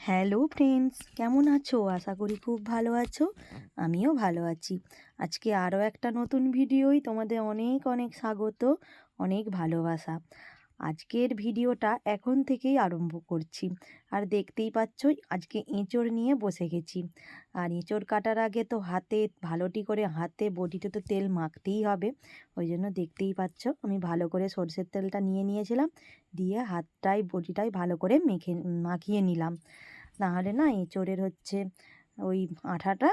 Hello friends কেমন আছো? আশা করি খুব ভালো আছো। আমিও ভালো আছি। আজকে আরও একটা নতুন ভিডিওই তোমাদের অনেক অনেক স্বাগত, অনেক ভালোবাসা। আজকের ভিডিওটা এখন থেকেই আরম্ভ করছি। আর দেখতেই পাচ্ছ আজকে এঁচড় নিয়ে বসে গেছি। আর এঁচড় কাটার আগে তো হাতে ভালোটি করে হাতে বটিতে তো তেল মাখতেই হবে। ওই জন্য দেখতেই পাচ্ছ, আমি ভালো করে সর্ষের তেলটা নিয়ে নিয়েছিলাম, দিয়ে হাতটাই, বটিটাই ভালো করে মেখে, মাখিয়ে নিলাম। নাহলে না এঁচড়ের হচ্ছে ওই আঠাটা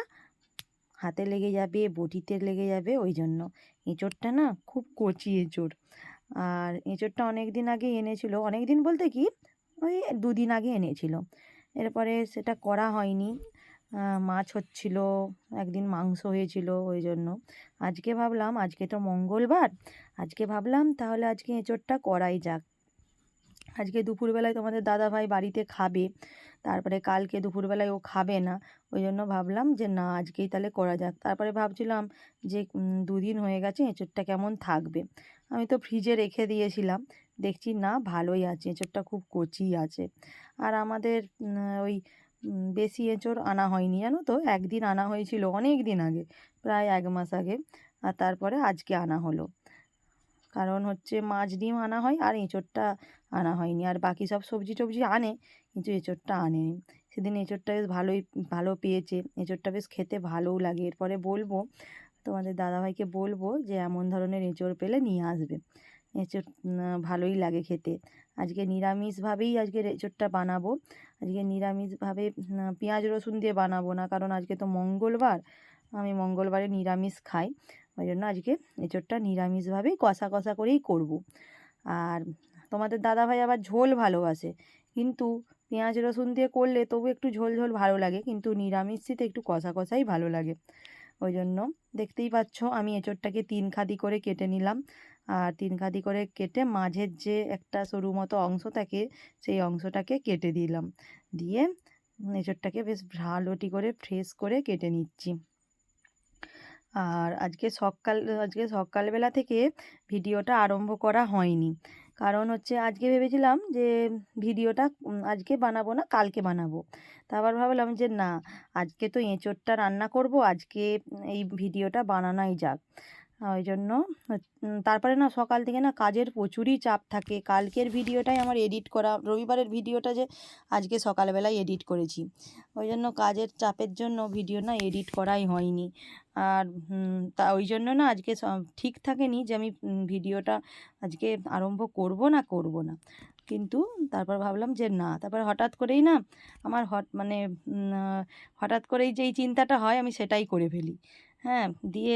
হাতে লেগে যাবে, বটিতে লেগে যাবে, ওই জন্য। এঁচড়টা না খুব কচি এঁচড়। আর এঁচড়টা অনেক দিন আগে এনেছিল। অনেক দিন বলতে কি, ওই দুদিন আগে এনেছিল। এরপরে সেটা করা হয়নি। মাছ হচ্ছিল, একদিন মাংস হয়েছিল ওই জন্য। আজকে ভাবলাম, আজকে তো মঙ্গলবার, আজকে ভাবলাম তাহলে আজকে এঁচড়টা করাই যাক। আজকে দুপুরবেলায় তোমাদের দাদাভাই বাড়িতে খাবে, তারপরে কালকে দুপুরবেলায় ও খাবে না, ওই জন্য ভাবলাম যে না, আজকেই তাহলে করা যাক। তারপরে ভাবছিলাম যে দুদিন হয়ে গেছে, এঁচড়টা কেমন থাকবে। আমি তো ফ্রিজে রেখে দিয়েছিলাম। দেখছি না, ভালোই আছে, এঁচড়টা খুব কচি আছে। আর আমাদের ওই বেশি এঁচড় আনা হয়নি, জানো তো? একদিন আনা হয়েছিল অনেক দিন আগে, প্রায় এক মাস আগে। আর তারপরে আজকে আনা হলো। কারণ হচ্ছে মাছ ডিম আনা হয় আর এঁচড়টা আনা হয়নি। আর বাকি সব সবজি টবজি আনে, কিন্তু এঁচড়টা আনেনি। সেদিন এঁচড়টা বেশ ভালোই, ভালো পেয়েছে। এঁচড়টা বেশ খেতে ভালোও লাগে। এরপরে বলব তোমাদের দাদাভাইকে বলব যে এমন ধরনের এঁচড় পেলে নিয়ে আসবে। এঁচড় ভালোই লাগে খেতে। আজকে নিরামিষভাবেই আজকে এঁচড়টা বানাবো। আজকে নিরামিষভাবে পেঁয়াজ রসুন দিয়ে বানাবো না, কারণ আজকে তো মঙ্গলবার। আমি মঙ্গলবারে নিরামিষ খাই, ওই জন্য আজকে এঁচড়টা নিরামিষভাবেই কষা কষা করেই করব। আর তোমাদের দাদাভাই আবার ঝোল ভালোবাসে, কিন্তু পেঁয়াজ রসুন দিয়ে করলে তবু একটু ঝোল ঝোল ভালো লাগে, কিন্তু নিরামিষ নিরামিষিতে একটু কষা কষাই ভালো লাগে। ওই জন্য দেখতেই পাচ্ছ, আমি এঁচড়টাকে তিন খাদি করে কেটে নিলাম। আর তিন খাদি করে কেটে মাঝের যে একটা সরু মতো অংশ থাকে, সেই অংশটাকে কেটে দিলাম। দিয়ে এঁচড়টাকে বেশ ভালোটি করে ফ্রেশ করে কেটে নিচ্ছি। আর আজকে সকাল, আজকে সকালবেলা থেকে ভিডিওটা আরম্ভ করা হয়নি। কারণ হচ্ছে আজকে ভেবেছিলাম যে ভিডিওটা আজকে বানাবো না, কালকে বানাবো। তারপর ভাবলাম যে না, আজকে তো এঁচোড়টা রান্না করব, আজকে এই ভিডিওটা বানানোই যাক। ওই জন্য তারপরে না সকাল থেকে না কাজের প্রচুরই চাপ থাকে। কালকের ভিডিওটাই আমার এডিট করা, রবিবারের ভিডিওটা যে আজকে সকালবেলায় এডিট করেছি। ওই জন্য কাজের চাপের জন্য ভিডিও না এডিট করাই হয়নি। আর তা ওই জন্য না আজকে ঠিক থাকেনি যে আমি ভিডিওটা আজকে আরম্ভ করব না করব না। কিন্তু তারপর ভাবলাম যে না, তারপর হঠাৎ করেই না আমার হট মানে হঠাৎ করেই যেই চিন্তাটা হয় আমি সেটাই করে ফেলি। হ্যাঁ দিয়ে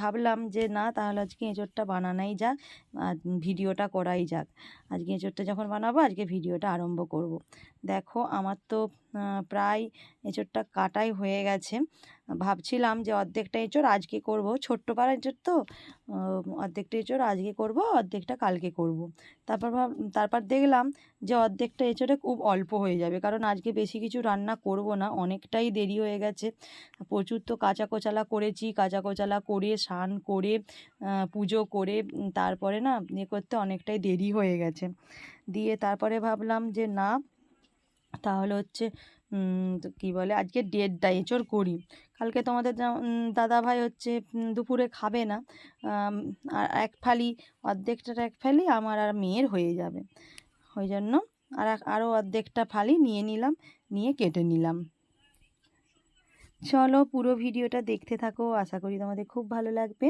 ভাবলাম যে না, তাহলে আজকে এঁচোড়টা বানানাই যাক, আর ভিডিওটা করাই যাক আজকে এঁচোড়টা যখন বানাবো, আজকে ভিডিওটা আরম্ভ করব। দেখো আমার তো প্রায় এঁচোড়টা কাটাই হয়ে গেছে। ভাবছিলাম যে অর্ধেকটা এঁচোড় আজকে করব। ছোট্ট পাড়া এঁচোড় তো অর্ধেকটা এঁচোড় আজকে করব, অর্ধেকটা কালকে করব। তারপর ভাব, তারপর দেখলাম যে অর্ধেকটা এঁচোড়ে খুব অল্প হয়ে যাবে, কারণ আজকে বেশি কিছু রান্না করব না, অনেকটাই দেরি হয়ে গেছে। প্রচুর তো কাঁচা কোচালা করেছি কাঁচা কোচালা করে, স্নান করে পুজো করে, তারপরে না ইয়ে করতে অনেকটাই দেরি হয়ে গেছে। দিয়ে তারপরে ভাবলাম যে না তাহলে হচ্ছে কী বলে, আজকে ডেটটা এঁচড় করি কালকে তোমাদের দাদা ভাই হচ্ছে দুপুরে খাবে না। আর এক ফালি অর্ধেকটার এক ফালি আমার আর মেয়ের হয়ে যাবে। ওই জন্য আর আরও অর্ধেকটা ফালি নিয়ে নিলাম, নিয়ে কেটে নিলাম। চলো পুরো ভিডিওটা দেখতে থাকো। আশা করি তোমাদের খুব ভালো লাগবে।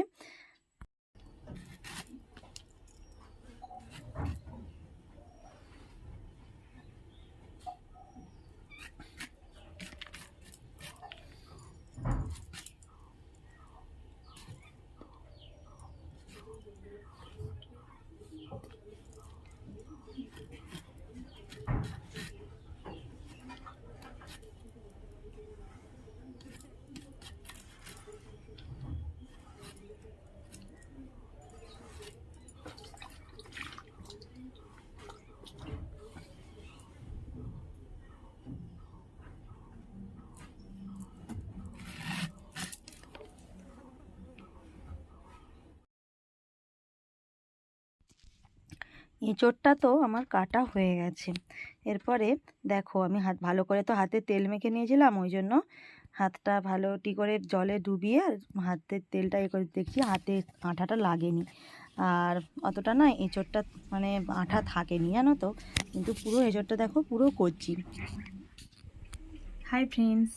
এঁচোড়টা তো আমার কাটা হয়ে গেছে। এরপরে দেখো আমি হাত, ভালো করে তো হাতে তেল মেখে নিয়েছিলাম ওই জন্য হাতটা ভালোটি করে জলে ডুবিয়ে আর হাতের তেলটা এ করে দেখছি হাতে আঠাটা লাগেনি। আর অতটা না এঁচোড়টা মানে আঠা থাকেনি, জানো তো? কিন্তু পুরো এঁচোড়টা দেখো পুরো করছি হাই ফ্রেন্ডস।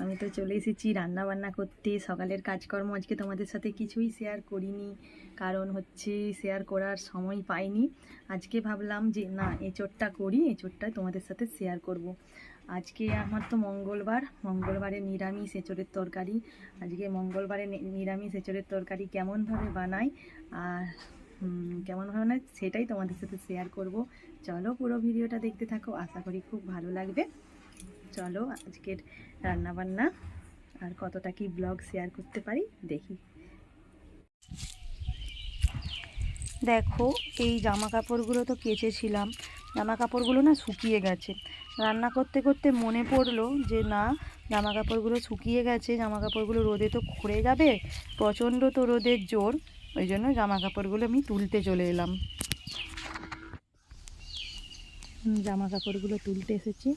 আমি তো চলে এসেছি রান্না বান্না করতে সকালের কাজকর্ম। আজকে তোমাদের সাথে কিছুই শেয়ার করিনি কারণ হচ্ছে শেয়ার করার সময় পাইনি। আজকে ভাবলাম যে না এঁচোড়টা করি এঁচোড়টা তোমাদের সাথে শেয়ার করব। আজকে আমার তো মঙ্গলবার মঙ্গলবারে নিরামিষ এঁচোড়ের তরকারি। আজকে মঙ্গলবারে নিরামিষ এঁচোড়ের তরকারি কেমনভাবে বানাই আর হুম, কেমনভাবে বানাই সেটাই তোমাদের সাথে শেয়ার করব। চলো পুরো ভিডিওটা দেখতে থাকো আশা করি খুব ভালো লাগবে। চলো আজকের রান্না বান্না আর কতটা কি ব্লগ শেয়ার করতে পারি, দেখি। দেখো, এই জামা কাপড়গুলো তো কেচেছিলাম। জামা কাপড়গুলো না শুকিয়ে গেছে। রান্না করতে করতে মনে পড়ল যে না জামা কাপড়গুলো শুকিয়ে গেছে জামা কাপড়গুলো রোদে তো খড়ে যাবে, প্রচণ্ড তো রোদের জোর, ওই জন্য জামা কাপড়গুলো আমি তুলতে চলে এলাম। জামা কাপড়গুলো তুলতে এসেছি।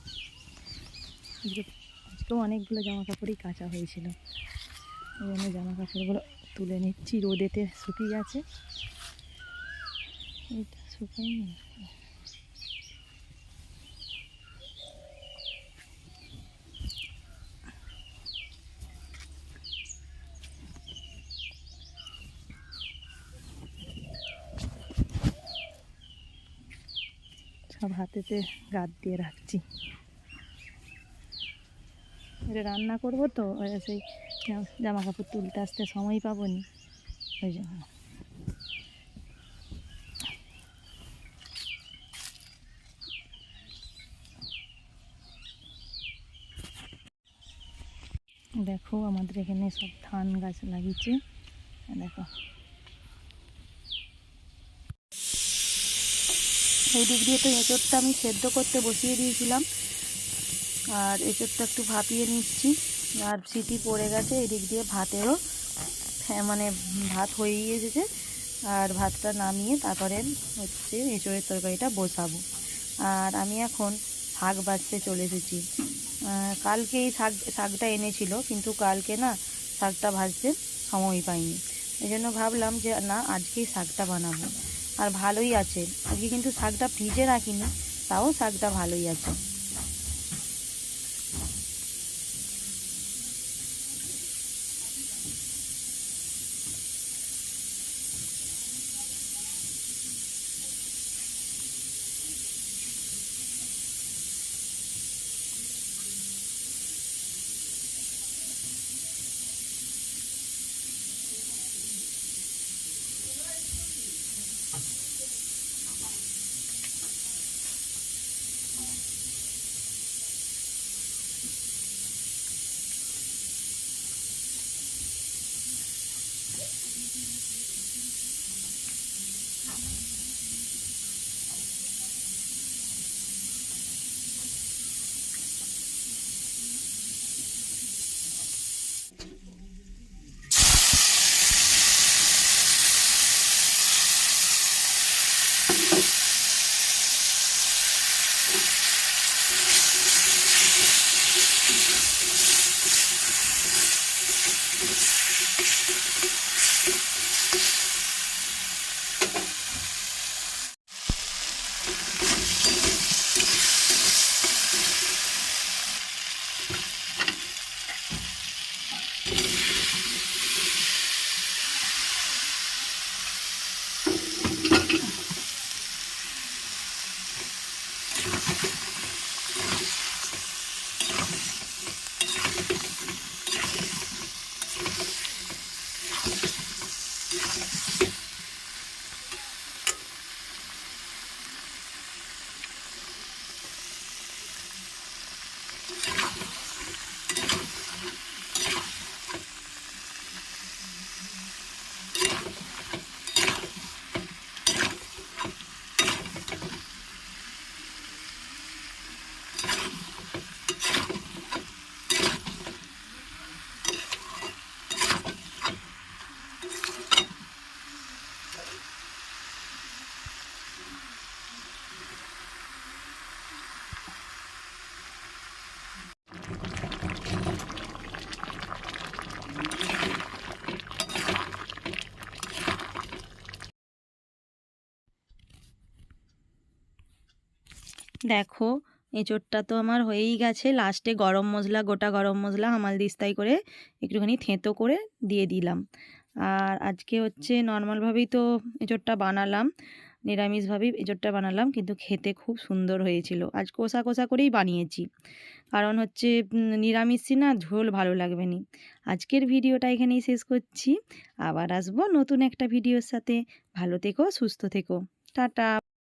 আজকেও অনেকগুলো জামা কাপড়ই কাঁচা হয়েছিল। ওই জন্য জামা কাপড়গুলো তুলে নিচ্ছি, রোদেতে শুকিয়ে গেছে। এটা শুকায়নি। সব হাতেতে গাদ দিয়ে রাখছি। এটা রান্না করব তো সেই জামা- কাপড় তুলতে আসতে সময় পাবো নি ওই জন্য। দেখো আমাদের এখানে সব ধান গাছ লাগিয়েছে, দেখো। এই দিক দিয়ে তো এঁচোড়টা আমি সেদ্ধ করতে বসিয়ে দিয়েছিলাম। আর এঁচোড়টা একটু ভাপিয়ে নিচ্ছি। আর সিটি পড়ে গেছে, এদিক দিয়ে ভাতেরও হ্যাঁ মানে ভাত হয়েই এসেছে আর ভাতটা নামিয়ে তারপরে হচ্ছে এঁচোড়ের তরকারিটা বসাবো। আর আমি এখন শাক বাছতে চলে এসেছি। কালকে এই শাক, শাকটা এনেছিল, কিন্তু কালকে না শাকটা ভাজতে সময় পাইনি। এই জন্য ভাবলাম যে না আজকেই শাকটা বানাবো। আর ভালোই আছে। আজকে কিন্তু শাকটা ফ্রিজে রাখিনি, তাও শাকটা ভালোই আছে। はあ。দেখো, এঁচোড়টা তো আমার হয়েই গেছে। লাস্টে গরম মশলা, গোটা গরম মশলা, হামাল দিস্তাই করে একটুখানি থেঁতো করে দিয়ে দিলাম। আর আজকে হচ্ছে নর্মালভাবেই তো এঁচোড়টা বানালাম নিরামিষভাবেই এঁচোড়টা বানালাম, কিন্তু খেতে খুব সুন্দর হয়েছিল। আজ কষা কষা করেই বানিয়েছি। কারণ হচ্ছে নিরামিষই না, ঝোল ভালো লাগবে নি। আজকের ভিডিওটা এখানেই শেষ করছি। আবার আসব নতুন একটা ভিডিওর সাথে। ভালো থেকো, সুস্থ থেকো। টাটা।